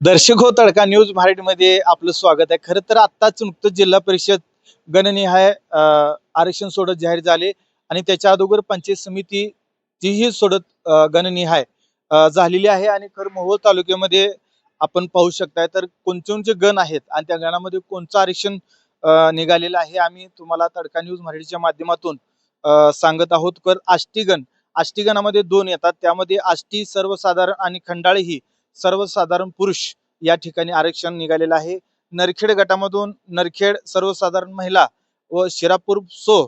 दर्शक हो तडका न्यूज मराठीमध्ये आपलं स्वागत आहे. खरं तर आत्ताच नुकतंच जिल्हा परिषद गणनिहाय आरक्षण सोडत जाहीर झाले आणि त्याच्या अगोदर पंचायत समिती तीही सोडत गणनिहाय झालेली आहे आणि खरं मोहोळ तालुक्यामध्ये आपण पाहू शकताय. तर कोणकोणचे गण आहेत आणि त्या गणामध्ये कोणचं आरक्षण निघालेलं आहे आम्ही तुम्हाला तडका न्यूज मराठीच्या माध्यमातून सांगत आहोत. तर आष्टीगण आष्टीगणामध्ये दोन येतात. त्यामध्ये आष्टी सर्वसाधारण आणि खंडाळी ही सर्वसाधारण पुरुष या ठिकाणी आरक्षण निघालेलं आहे. नरखेड गटामधून नरखेड सर्वसाधारण महिला व शिरापूर सो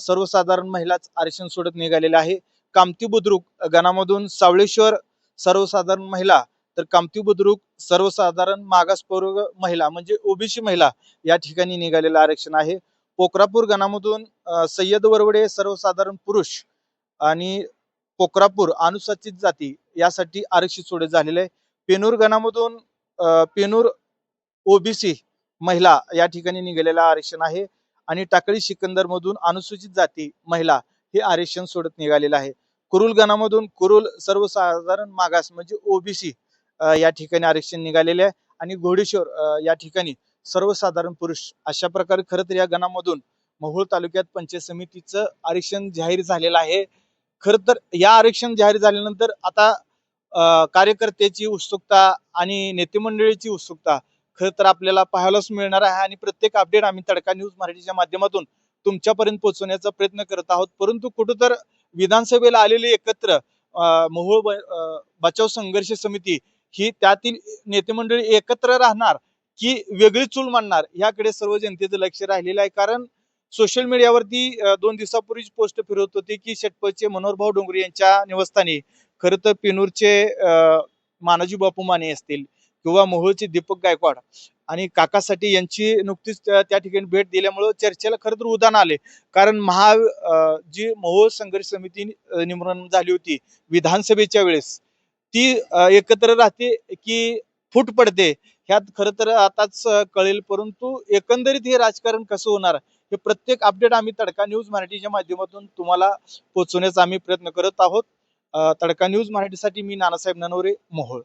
सर्वसाधारण महिलाच आरक्षण सोडत निघालेलं आहे. कामती बुद्रुक गणामधून सावळेश्वर सर्वसाधारण महिला तर कामती बुद्रुक सर्वसाधारण मागासवर्ग महिला म्हणजे ओबीसी महिला या ठिकाणी निघालेलं आरक्षण आहे. पोखरापूर गणामधून सय्यद वरवडे सर्वसाधारण पुरुष आणि कोकरापूर अनुसूचित जाती यासाठी आरक्षित सोडत झालेले आहे. पेनूर गणामधून पेनूर ओबीसी महिला या ठिकाणी निघालेलं आरक्षण आहे. आणि टाकळी सिकंदर मधून अनुसूचित जाती महिला हे आरक्षण सोडत निघालेलं आहे. कुरुल गणामधून कुरुल सर्वसाधारण मागास म्हणजे ओबीसी या ठिकाणी आरक्षण निघालेले आहे. आणि घोडेश्वर या ठिकाणी सर्वसाधारण पुरुष अशा प्रकारे खरं तर या गणामधून महुळ तालुक्यात पंचायत समितीचं आरक्षण जाहीर झालेलं आहे. खर तर या आरक्षण जाहीर झाल्यानंतर आता कार्यकर्त्याची उत्सुकता आणि नेते मंडळीची उत्सुकता खर तर आपल्याला पाहायलाच मिळणार आहे आणि प्रत्येक अपडेट आम्ही तडका न्यूज मराठीच्या माध्यमातून तुमच्यापर्यंत पोहोचवण्याचा प्रयत्न करत आहोत. परंतु कुठं तर विधानसभेला आलेली एकत्र मोहोळ बचाव संघर्ष समिती ही त्यातील नेते मंडळी एकत्र राहणार की वेगळी चूल मांडणार? याकडे सर्व जनतेचं लक्ष राहिलेलं आहे. कारण सोशल मीडियावरती दोन दिवसापूर्वीच पोस्ट फिरवत होती की शेटपळचे मनोहरभाऊ डोंगरे यांच्या निवासस्थानी खरं तर पेनूरचे मानाजी बापू माने असतील किंवा मोहोळचे दीपक गायकवाड आणि काकासाठी यांची नुकतीच त्या ठिकाणी भेट दिल्यामुळं चर्चेला खरं तर उदाहरण आले. कारण महा जी मोहोळ संघर्ष समिती निमरण झाली होती विधानसभेच्या वेळेस ती एकत्र राहते की फूट पडते ह्यात खरं तर आताच कळेल. परंतु एकंदरीत हे राजकारण कसं होणार? हे प्रत्येक अपडेट आम्ही तडका न्यूज मराठीच्या माध्यमातून तुम्हाला पोहोचवण्याचा आम्ही प्रयत्न करत आहोत. तडका न्यूज मराठीसाठी मी नानासाहेब ननवरे मोहोळ.